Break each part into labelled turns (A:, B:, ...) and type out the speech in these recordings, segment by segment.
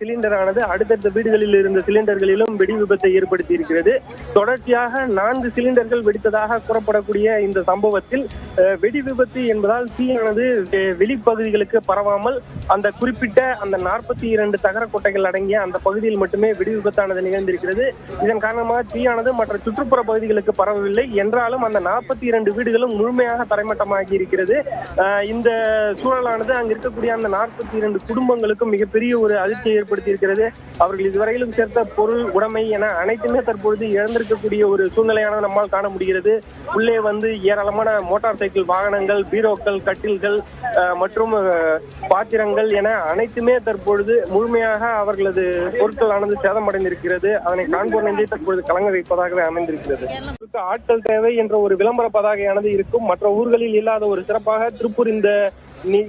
A: சிலிண்டரானது அடுத்தடுத்த வீடுகளில் இருந்த சிலிண்டர்களிலும் வெடி விபத்தை ஏற்படுத்தி இருக்கிறது தொடர்ச்சியாக நான்கு சிலிண்டர்கள் வெடித்ததாக கூறப்படக்கூடிய இந்த சம்பவத்தில் வெடி விபத்து என்பதால் தீயானது வெளிப்பகுதிகளுக்கு பரவாமல் அந்த குறிப்பிட்ட அந்த நாற்பத்தி இரண்டு தகர கொட்டைகள் அடங்கிய அந்த பகுதியில் மட்டுமே வெடி விபத்தானது நிகழ்ந்திருக்கிறது. இதன் காரணமாக தீயானது மற்ற சுற்றுப்புற பகுதிகளுக்கு பரவவில்லை. என்றாலும் அந்த நாற்பத்தி இரண்டு வீடுகளும் முழுமையாக தரைமட்டமாகி இருக்கிறது இந்த சூழலானது அங்கு இருக்கக்கூடிய அந்த நாற்பத்தி இரண்டு குடும்பங்களுக்கும் மிகப்பெரிய ஒரு அதிர்ச்சியை ஏற்படுத்தியிருக்கிறது. அவர்கள் இதுவரையிலும் சேர்த்த பொருள் உடைமை என அனைத்துமே தற்பொழுது இழந்திருக்கக்கூடிய ஒரு சூழ்நிலையான நம்மால் காண முடிகிறது. உள்ளே வந்து ஏராளமான மோட்டார் சைக்கிள் வாகனங்கள் பீரோக்கள் கட்டில்கள் மற்றும் பாத்திரங்கள் என அனைத்துமே தற்பொழுது முழுமையாக அவர்களது பொருட்களானது சேதமடைந்திருக்கிறது. அதனை காண்போர் நெஞ்சை தற்பொழுது கலங்க வைப்பதாகவே அமைந்திருக்கிறது. ஆட்கள் தேவை என்ற ஒரு விளம்பர பதாகையானது இருக்கும். மற்ற ஊர்களில் இல்லாத ஒரு சிறப்பாக திருப்பூர் இந்த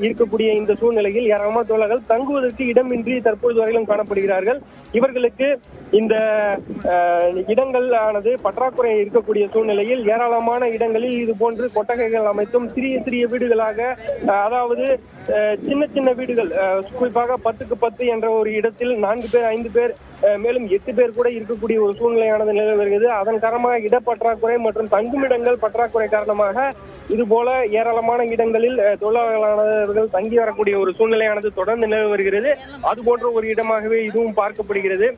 A: இருக்கக்கூடிய இந்த சூழ்நிலையில் ஏராளமான தொழிலாளர்கள் தங்குவதற்கு இடமின்றி தற்பொழுது வரையிலும் காணப்படுகிறார்கள். இவர்களுக்கு இந்த அஹ், இடங்கள் ஆனது பற்றாக்குறை இருக்கக்கூடிய சூழ்நிலையில் ஏராளமான இடங்களில் இது போன்று கொட்டகைகள் அமைத்தும் சிறிய சிறிய வீடுகளாக அஹ், அதாவது சின்ன சின்ன வீடுகள் குறிப்பாக பத்துக்கு பத்து என்ற ஒரு இடத்தில் நான்கு பேர் ஐந்து பேர் மேலும் எட்டு பேர் கூட இருக்கக்கூடிய ஒரு சூழ்நிலையானது நிலவி வருகிறது. அதன் காரணமாக இடப்பற்றாக்குறை மற்றும் தங்குமிடங்கள் பற்றாக்குறை காரணமாக இது போல ஏராளமான இடங்களில் அஹ், தொழிலாளர்களானவர்கள் தங்கி வரக்கூடிய ஒரு சூழ்நிலையானது தொடர்ந்து நிலவி வருகிறது. அது போன்ற ஒரு இடமாகவே இதுவும் பார்க்கப்படுகிறது.